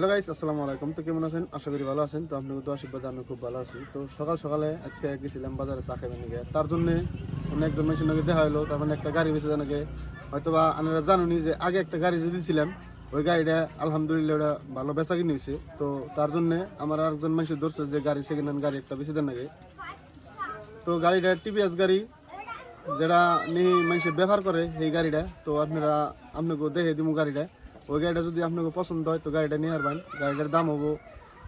Hello guys আসসালামু আলাইকুম। তো কেমন আছেন? আশা করি ভালো আছেন। তো আপনাকে তো আশীর্বাদ আমি খুব ভালো আছি। তো সকাল সকালে আজকে গেছিলাম বাজারে চা খাইবেন নাকি তার জন্য অনেকজন মানুষের নাকি দেখা হলো তার মানে একটা গাড়ি বেঁচে নাকি। হয়তো বা আপনারা জানুনি যে আগে একটা গাড়ি যে দিয়েছিলাম ওই গাড়িটা আলহামদুলিল্লাহ ওটা ভালো বেচা কিনে হয়েছে তো তার জন্য আমার আরেকজন মানুষের ধরছে যে গাড়ি সেকেন্ড হ্যান্ড গাড়ি একটা বেশি দেন নাকি। তো গাড়িটা টিভিএস গাড়ি, যেটা নিয়ে মানুষের ব্যবহার করে সেই গাড়িটা। তো আপনারা আপনাকে দেখে দিব গাড়িটা। ওই গাড়িটা যদি আপনাকে পছন্দ হয়, তো গাড়িটা নিয়ে আসবেন। গাড়িটার দাম হব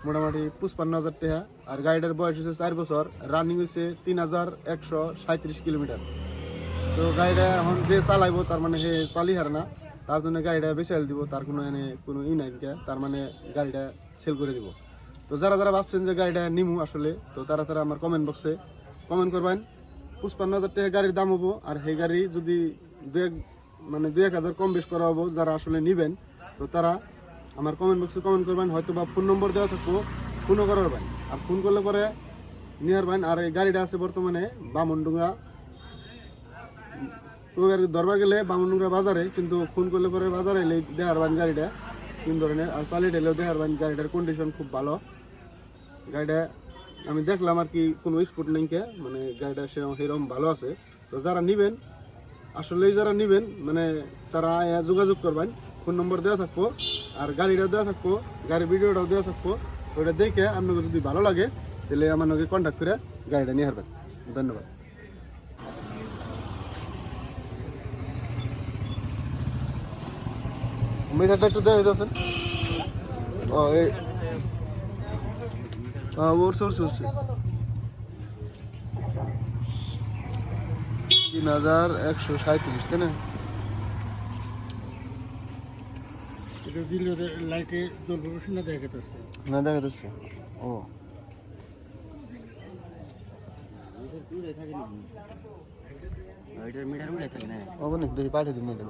মোটামুটি পঁচপান্ন হাজার টাকা। আর গাড়িটার বয়স হচ্ছে চার বছর। রানিং হয়েছে তিন হাজার একশো সাঁত্রিশ কিলোমিটার। তো গাড়িটা এখন যে চালাইবো, তার মানে সে চালি হার না। তার জন্য গাড়িটা বেঁচে দিব, তার কোনো এনে কোনো ই নাই তার মানে গাড়িটা সেল করে দিব। তো যারা যারা ভাবছেন যে গাড়িটা নিমু আসলে, তো তারা তারা আমার কমেন্ট বক্সে কমেন্ট করবেন। পঁচপান্ন হাজার টাকা গাড়ির দাম হব। আর সেই গাড়ি যদি দু এক মানে দু এক হাজার কম বেশ করা হব, যারা আসলে নিবেন তো তারা আমার কমেন্ট বক্সে কমেন্ট করবেন হয়তো বা ফোন নম্বর দেওয়া থাকব ফোনও করাবেন আর ফোন করলে পরে নিয়ে আসবেন আর এই গাড়িটা আছে বর্তমানে বামনডুঙ্গা। তো দরবার গেলে বামনডুঙ্গা বাজারে, কিন্তু ফোন করলে পরে বাজারে এলে দেখার বান গাড়িটা তিন ধরনের, আর চালিয়ে এলেও দেখার বান গাড়িটার কন্ডিশন খুব ভালো। গাড়িটা আমি দেখলাম আর কি, কোনো স্পোর্ট নেইকে মানে গাড়িটা সেরকম সেরকম ভালো আছে। তো যারা নিবেন, আসলেই যারা নিবেন মানে তারা যোগাযোগ করবেন। ফোন নম্বর দেওয়া থাকব, আর গাড়িটাও দেওয়া থাকব, গাড়ির ভিডিওটাও দেওয়া থাকব। ওটা দেখে আপনাকে যদি ভালো লাগে, তাহলে আমার নাকি কন্ট্যাক্ট করে গাড়িটা নিয়ে আসবেন। ধন্যবাদ। একটু এই। হ্যাঁ উঠছে উঠছে উঠছে তিন হাজার একশো সাঁত্রিশ তাই না? এটা দিলে লাইটে জ্বলবে না দেখা যাচ্ছে না দেখা যাচ্ছে ও। মিটার উঠে থাকে না? দেখি পাঠিয়ে দিন এটা